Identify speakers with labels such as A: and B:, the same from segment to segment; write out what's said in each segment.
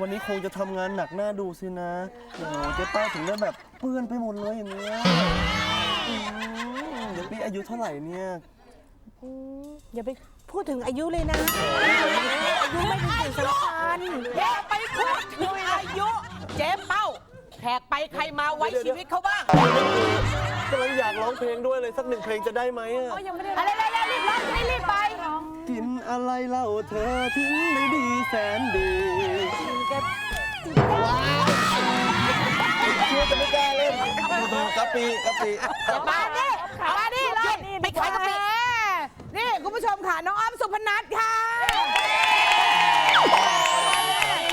A: วันนี้คงจะทำงานหนักหน้าดูสินะโอ้โหเจ๊ป้าถึงได้แบบเปื้อนไปหมดเลยอย่างเนี้ยอืมเดี๋ยวพี่อายุเท่าไหร่เนี่ย
B: อย่าไปพูดถึงอายุเลยนะ อายุไม่เป็นสิ่งสำคัญ
C: อย่าไปพูดถึงอายุ เจ๊เป้าแขกไปใครมาไว้ชีวิตเขาบ้าง
A: กำลังอยากร้องเพลงด้วยเลยสักหนึ่งเพลงจะได้ไหมอะ
C: อะไรๆๆรีบร้องจะได้รีบไป
A: กินอะไรเล่าเธอถึงได้ดีแสนดีเชื่อจะไม่กล้าเล่นดูกะปิกะปิ
C: มาดิมาดิเลยไปขายกะปิ
B: นี่คุณผู้ชมค่ะน้องอ้อมสุพนัทค่ะ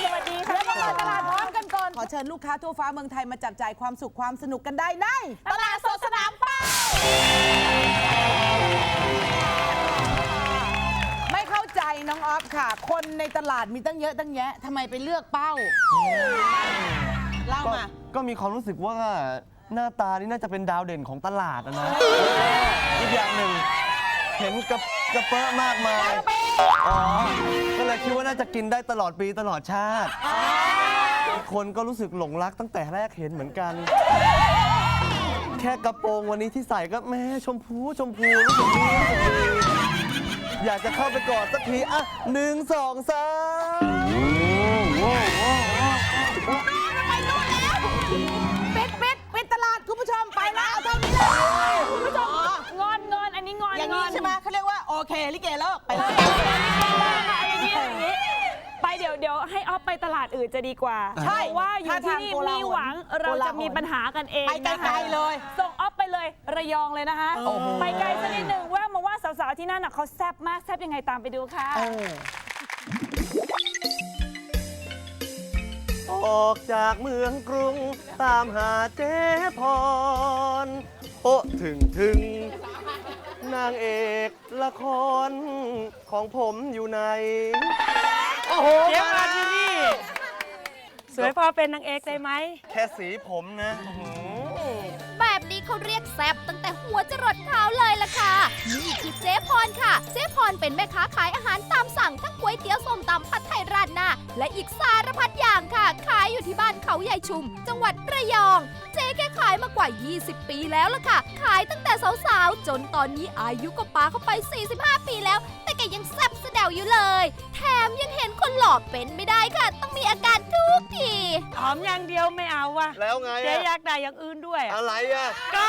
C: สวัสดีค่ะ
B: แล้วมาตลาดพร้อมกันก่อนขอเชิญลูกค้าทั่วฟ้าเมืองไทยมาจับจ่ายความสุขความสนุกกันได้ใน
C: ตลาดส
B: ค่ะคนในตลาดมีตั้งเยอะตั้งแยะทำไมไปเลือกเป้าเล่า
A: ก็
B: มา
A: ก็มีความรู้สึกว่าหน้าตานี่น่าจะเป็นดาวเด่นของตลาดอะนะอีกอย่างหนึ่งเห็นกระกระเปอะมากมายอ๋อก็เลยคิดว่าน่าจะกินได้ตลอดปีตลอดชาติอีกคนก็รู้สึกหลงรักตั้งแต่แรกเห็นเหมือนกัน แค่กระโปรงวันนี้ที่ใส่ก็แม่ชมพูชมพูรู้สึกดีรู้สึกดี อยากจะเข้าไปกอดสักที อะหนึ่งสองสาม
B: ปิดปิดปิดตลาดคุณผู้ชมไปแล้วเอาเท่านี้เลยคุณผู้ชม
D: งอนงอนอันนี้งอน
C: อย่างนี้ใช่ไหมเขาเรียกว่าโอเคลิเกเลิกไปเลย
D: อย่างนี้อย่างนี้ไปเดี๋ยวเดี๋ยวให้ออฟไปตลาดอื่นจะดีกว่า
C: ใช่
D: เพราะว่าอยู่ที่นี่มีหวังเราจะมีปัญหากันเอง
C: ไปไกลๆเลย
D: ส่งออฟไปเลยระยองเลยนะคะไปไกลสักนิดหนึ่ง สาวๆที่นั่นน่ะเขาแซ่บมากแซ่บยังไงตามไปดูค่ะ
A: ออกจากเมืองกรุง ตามหาเจ๊พร โอะถึงถึง นางเอกละครของผมอยู่ไหน โอ้โห
D: เจ๊มาที่นี่ สวยพอเป็นนางเอกได้ไหม
A: แค่สีผมนะอื้อหือ
E: แบบนี้เขาเรียกแซบตั้งแต่หัวจรดเท้าเลยล่ะ ค่ะ นี่คือเจ๊พรค่ะ เจ๊พรเป็นแม่ค้าขายอาหารตามสั่งทั้งก๋วยเตี๋ยวส้มตำผัดไทยราดหน้าและอีกสารพัดอย่างค่ะ ขายอยู่ที่บ้านเขาใหญ่ชุม จังหวัดระยอง เจ๊แกขายมากว่า 20 ปีแล้วล่ะค่ะ ขายตั้งแต่สาวๆ จนตอนนี้อายุก็ปาเข้าไป 45 ปีแล้ว แต่แกยังส อยู่เลย แถมยังเห็นคนหล่อเป็นไม่ได้ค่ะ ต้องมีอาการทุกที
D: หอมอย่างเดียวไม่เอาว่ะ
A: แล้วไง
D: เจ๊
A: อะ
D: อยากได้อย่างอื่นด้วยอะ
A: อะไรอะ
D: ก็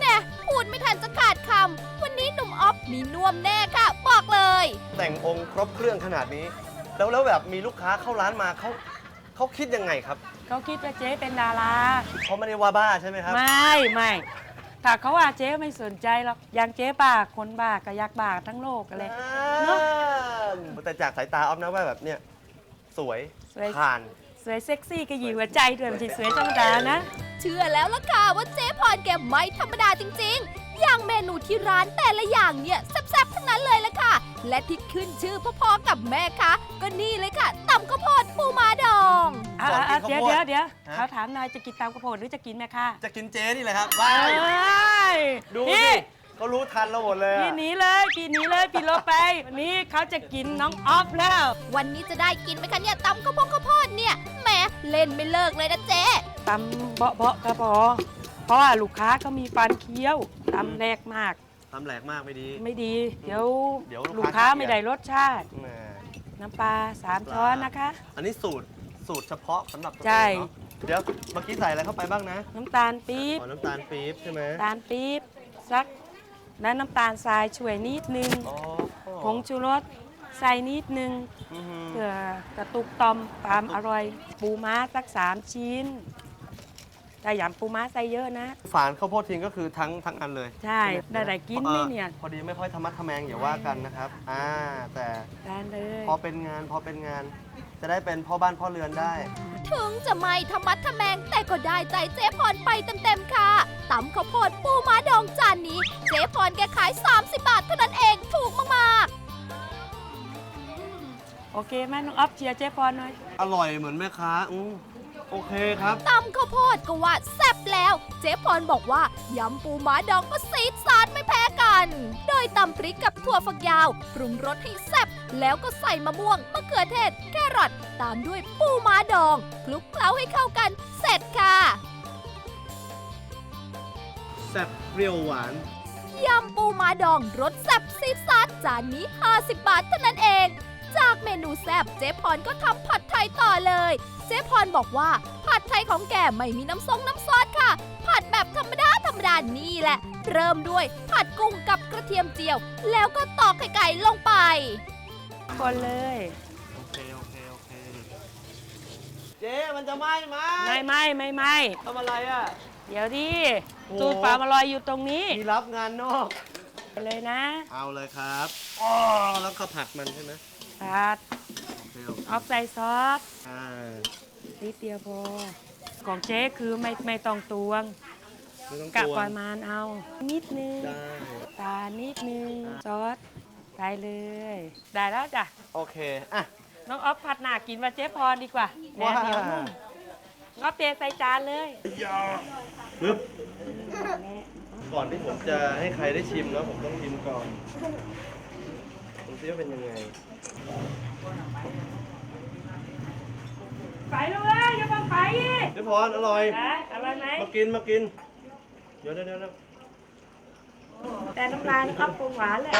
E: แน่พูดไม่ทันจะขาดคำวันนี้หนุ่มออฟมีน่วมแน่ค่ะ บอกเลย
A: แต่งองค์ครบเครื่องขนาดนี้ แล้วแล้วแบบมีลูกค้าเข้าร้านมาเขาเขาคิดยังไงครับ
D: เขาคิดว่าเจ๊เป็นดารา
A: เขาไม่ได้ว่าบ้าใช่ไหมครับ
D: ไม่ไม่ ถ้าเขาว่าเจ๊ไม่สนใจหรอกอย่างเจ๊บ้าคนบ้าก็อยากบ้าทั้งโลกกันเลยเนอะ
A: แต่จากสายตาออฟนะว่าแบบเนี้ยสวย
D: สวย
A: ผ่าน
D: สวยเซ็กซี่ก็หยีหัวใจด้วยไม่ใช่สวยธรรมดานะ
E: เชื่อแล้วล่ะค่ะว่าเจ๊พรแกไม่ธรรมดาจริง ๆ อย่างเมนูที่ร้านแต่ละอย่างเนี่ยแซ่บๆทั้งนั้นเลยล่ะค่ะ และที่ขึ้นชื่อพอๆกับแม่คะก็นี่เลยค่ะตำข้าวโพดปูม้าดอง
D: อะ
A: สอนกิน
D: อะ
A: ข้าว
D: เดี๋ยว
A: โพด
D: เดี๋ยวเดี๋ยว
A: ฮะ
D: เขาถามนายจะกินตามกระโพดหรือจะกินแม่ค่ะ
A: จะกินเจ๊นี่แหละครับ
D: เอ
A: ว้า้
D: ย
A: ดู
D: นี่
A: สิเขารู้ทันเราหมดเลยอะ
D: พี่หนีเลยพี่หนีเลยพี่ลบไปวันนี้เขาจะกินน้องออฟแล้ว
E: วันนี้จะได้กินไหมคะเนี่ยตำข้าวโพดข้าวโพดเนี่ยแหมเล่นไม่เลิกเลยนะเจ๊
D: ตำเบาะเบาะก็พอ เพราะว่าลูกค้าเขามีฟันเคี้ยวตำแรกมาก
A: ทำแหลกมากไม่ดี
D: ไม่ดี เดี๋ยว
A: เดี๋ยวลู
D: ลู
A: ก
D: ก
A: ค้า
D: ค้า
A: ขี้เกียจ
D: ไม่ได้รสชาติ
A: แหม
D: น้ำปลาสามช้อนนะคะ
A: อันนี้สูตรสูตรเฉพาะสำหรับตัว
D: ใช่
A: เองเนาะเดี๋ยวเมื่อกี้ใส่อะไรเข้าไปบ้างนะ
D: น้ำตาลปี๊บ
A: อ๋อน้ำตาลปี๊บใช่ไหม
D: น้ำตาลปี๊บสักและน้ำตาลทรายช่วยนิดนึง
A: อ๋อ
D: ผงชูรสใส่นิดนึง
A: อือหือ
D: เพื่อกระตุกต่อมความอร่อย ปูม้าสักสามชิ้น แต่อย่าปูม้าใส่เยอะนะ
A: ฝานข้าวโพดทิ้งก็คือทั้งทั้งอันเลย
D: ใช่ได้ได้กินไหมเนี่ย
A: พอดีไม่ค่อยธรรมะทแมงอย่าว่ากันนะครับ อ่า แต่
D: ทานเลย
A: พอเป็นงานพอเป็นงาน จะได้เป็นพ่อบ้านพ่อเรือนได้
E: ถึงจะไม่ธรรมัดทะแมงแต่ก็ได้ใจเจ๊พรไปเต็มๆค่ะตำข้าวโพดปูม้าดองจานนี้ เจ๊พรแกขาย 30 บาทเท่านั้นเองถูกมากๆ
D: โอเคไหมน้องออฟเชียร์เจ๊พรหน่อย
A: อร่อยเหมือนแม่ค้าอืม โอเคครับ
E: ตำข้าวโพดก็ว่าแซ่บแล้ว เจ๊พรบอกว่ายำปูม้าดองก็ซีดซาดไม่แพ้กันวัน โดยตำพริกกับถั่วฝักยาว ปรุงรสให้แซ่บแล้วก็ใส่มะม่วงมะเขือเทศ แครอทตามด้วยปูม้าดองคลุกเคล้าให้เข้ากัน เสร็จค่ะ
A: แซ่บเปรี้ยวหวาน
E: ยำปูม้าดองรสแซ่บซีดซัดจานนี้ 50 บาทเท่านั้นเอง จากเมนูแซ่บเจ๊พรก็ทำผัดไทยต่อเลย เจ๊พรบอกว่า ผัดไทยของแกไม่มีน้ำซงน้ำซอสค่ะ ผัดแบบธรรมดาธรรมดานี่แหละ เริ่มด้วยผัดกุ้งกับกระเทียมเจียว แล้วก็ตอกไข่ไก่ลงไป
D: คนเลย
A: โอเค โอเค โอเค เจ๊มันจะไหม้ไหม
D: ไม่ไม่ไม่ไม่
A: ทำอะไรอะ
D: เดี๋ยวดิ
A: โอ้
D: ตูดปลามาลอยอยู่ตรงนี้
A: มีรับงานนอก
D: ไปเลยนะ
A: เอาเลยครับอ๋อแล้วข้าวผัดมันใช่ไหม
D: ผัด
A: โอ เคโอเค
D: ออกใส่ซอส
A: อ่า
D: นิดเดียวพอ ของเจ๊คือไม่ไม่ต้องตวง
A: ไม่ต้อง
D: กะ
A: กลัว
D: ปริมาณเอา นิดนึง
A: ได้
D: ตาลนิดนึง ซอสได้เลย ได้แล้วจ้ะ
A: โอเค อะ
D: น้องออฟผัดหนากินว่าเจ๊พรดีกว่าแหน
A: ว้า
D: เดียวนุ่มน้องออฟเทใส่จานเลย
A: ปึ๊บก่อนที่ผมจะให้ใครได้ชิมแล้วผมต้องชิมก่อนดูซิว่าเป็นยังไง
D: ไปเลยอย่าบังไปอีก
A: เจ๊พรอร่อย
D: นะอร่อยไหม
A: มากินมากิน เดี๋ยวเดี๋ยวเดี๋ยวเดี๋ยว
D: แต่น้ำลายน้องออฟปรุงหวานเลย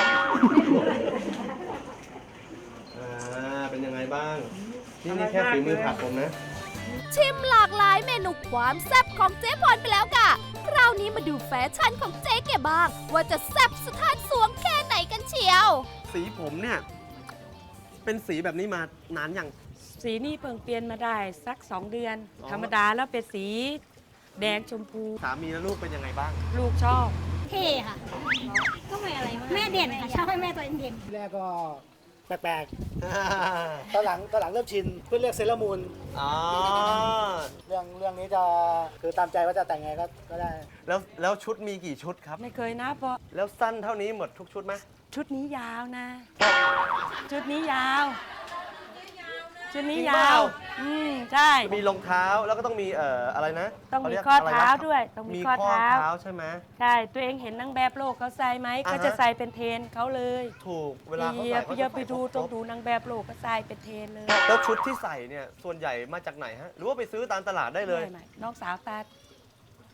A: อ่าเป็นยังไงบ้าง นี่นี่แค่ฝีมือผัดผมนะ
E: ชิมหลากหลายเมนูความแซ่บของเจ๊พรไปแล้วค่ะ คราวนี้มาดูแฟชั่นของเจ๊แกบ้าง ว่าจะแซ่บสถานสวงแค่ไหนกันเชียว
A: สีผมเนี่ย เป็นสีแบบนี้มานานยัง
D: สีนี่เพิ่งเปลี่ยนมาได้สักสองเดือน
A: อ๋อ
D: ธรรมดาแล้วเป็นสีแดงชมพู
A: สามีและลูกเป็นยังไงบ้าง
D: ลูกชอบ
F: เท่ค่ะ ก็ไม่อะไรมากแม่เด่นค่ะชอบให้แม่ตัวเองเด่น
G: แรกก็ แปลกๆ ตอนหลังตอนหลังเริ่มชินเพื่อเรียกเซเลอร์มูน
A: อ๋อ
G: เรื่องเรื่องนี้จะคือตามใจว่าจะแต่งไงก็ก็ได้
A: แล้วแล้วชุดมีกี่ชุดครับ
D: ไม่เคยนะเพราะ
A: แล้วสั้นเท่านี้หมดทุกชุดไหม
D: ชุดนี้ยาวนะ ชุดนี้ยาว ชุดนี้
A: จริง
D: ยา
A: เปล่า
D: ว อืมใช่
A: มีรองเท้าแล้วก็ต้องมีเอ่ออะไรนะ
D: ต้องมี
A: ขรียก
D: ข้อ
A: อะไรนะ
D: เท้าด้วยต้องมี
A: มี
D: ข้อ
A: ข้อ
D: เท้า
A: เท้าใช่ไหม
D: ใช่ ตัวเองเห็นนางแบบโลกเขาใส่ไหม
A: อ่าฮะ
D: ก็จะใส่เป็นเทรนเขาเลย
A: ถูกเวลาเขา
D: เยีย
A: ใส่
D: บ
A: เขา
D: เยีย
A: จะ
D: บไป
A: ใส่
D: ดู
A: ค
D: ต้
A: ร
D: อง
A: บ
D: ดูนางแบบโลกก็ใส่เป็นเทรนเลย
A: แล้วชุดที่ใส่เนี่ยส่วนใหญ่มาจากไหนฮะ หรือว่าไปซื้อตามตลาดได้เลย
D: ไม่ไม่น้องสาวตัด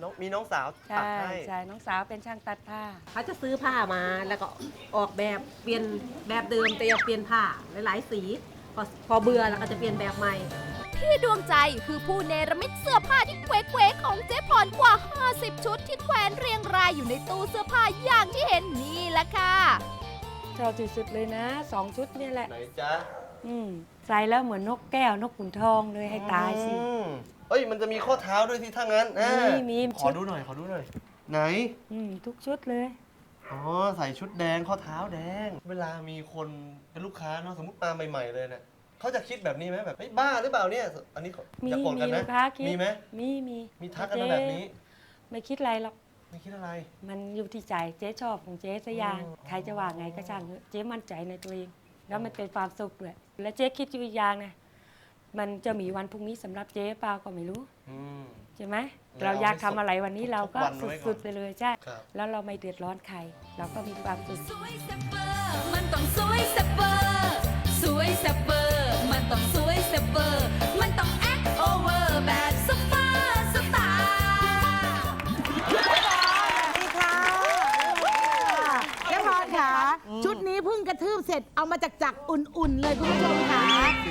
A: น้องมีน้องสาวตัด
D: ใช่
A: ให้
D: ใช่น้องสาวเป็นช่างตัดผ้า
C: เขาจะซื้อผ้ามาแล้วก็ออกแบบเปลี่ยนแบบเดิมแต่อยากเปลี่ยนผ้าหลายๆสี พอพอเบื่อแล้วก็จะเปลี่ยนแบบใหม่
E: พี่ดวงใจคือผู้เนรมิตเสื้อผ้าที่เควๆของเจ๊พรกว่า 50 ชุดที่แขวนเรียงรายอยู่ในตู้เสื้อผ้าอย่างที่เห็นนี่แหละค่ะ
D: ชอบที่สุดเลยนะสองชุดเนี่ยแหละ
A: ไหนจ๊ะ
D: อืมใส่แล้วเหมือนนกแก้วนกขุนทองเลยให้ตายสิ
A: อืมเอ้ยมันจะมีข้อเท้าด้วยที่ถ้างั้นอ่า
D: มีมี
A: ขอดูหน่อยขอดูหน่อย ไหน
D: อืมทุกชุดเลย
A: อ๋อใส่ชุดแดงข้อเท้าแดง เวลามีคนเป็นลูกค้าเนาะสมมติมาใหม่ๆเลยเนี่ยเขาจะคิดแบบนี้ไหมแบบเฮ้ยบ้าหรือเปล่าเนี่ย อันนี้ขอ
D: มี
A: อย่าโกรธ
D: มี
A: กัน
D: ลู
A: นะ
D: กค้าคิด
A: มีไหม
D: มีมี
A: มีทักกันมาแบบนี้
D: ไม่คิดอะไรหรอก
A: ไม่คิดอะไร
D: มันอยู่ที่ใจเจ๊ชอบของเจ๊สักอย่าง
A: อืม
D: ใครจะว่าไงก็ช่างเถอะเจ๊มั่นใจในตัวเอง แล้วมันเป็นความสุขด้วย และเจ๊คิดอยู่อีกอย่างนะ มันจะมีวันพรุ่งนี้สำหรับเจ๊เปล่าก็ไม่รู้
A: อืม
D: ใช่ไหม
A: แล้ว
D: เราอยาก
A: ให้
D: ทำ
A: สุด
D: อะไรวันนี้เราก็
A: ทุกวันไว้ก่อน
D: สุดๆไปเลยใช่
A: ครับ
D: แล้วเราไม่เดือดร้อนใคร เราก็มีความสุข
H: สวยแซ่บเบอร์มันต้องสวยแซ่บเบอร์สวยแซ่บเบอร์มันต้องสวยแซ่บเบอร์มันต้องแอคโอเวอร์แบบซุปเปอร์สตาร์
B: เจ๊พรค่ะ ชุดนี้เพิ่งกระทืบเสร็จเอามาจากจักรอุ่นๆเลยคุณผู้ชมค่ะ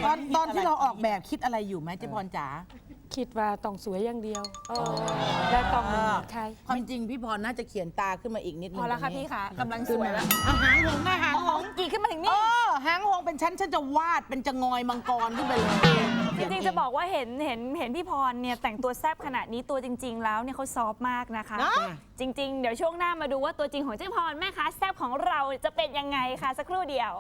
B: ตอนตอนที่เราออกแบบคิดอะไรอยู่ไหมเจ๊พรจ๋า
D: คิดว่าต้องสวยอย่างเดียว และต้องไม่เหมือนใคร
B: ความจริงพี่พรน่าจะเขียนตาขึ้นมาอีกนิดนึง
F: พอแล้วค่ะ
B: ตรงนี้
F: พี่คะกำลังสวยแล้ว
B: เอาหางหงนะหางหง
F: กี่ขึ้นมาถึง
B: เอ
F: นี่
B: อหางหงเป็นชั้นฉันจะวาดเป็นจะงอยมังกรขึ้นไปเลย
F: จริงๆจะบอกว่าเห็นเห็นเห็นพี่พรเนี่ยแต่งตัวแซ่บขนาดนี้ตัวจริง ๆ แล้วเนี่ยเขาซอฟต์มากนะคะ
B: นะ
F: จริง ๆ เดี๋ยวช่วงหน้ามาดูว่าตัวจริงของเจ๊พรแม่ค้าแซ่บของเราจะเป็นยังไงคะสักครู่เดียว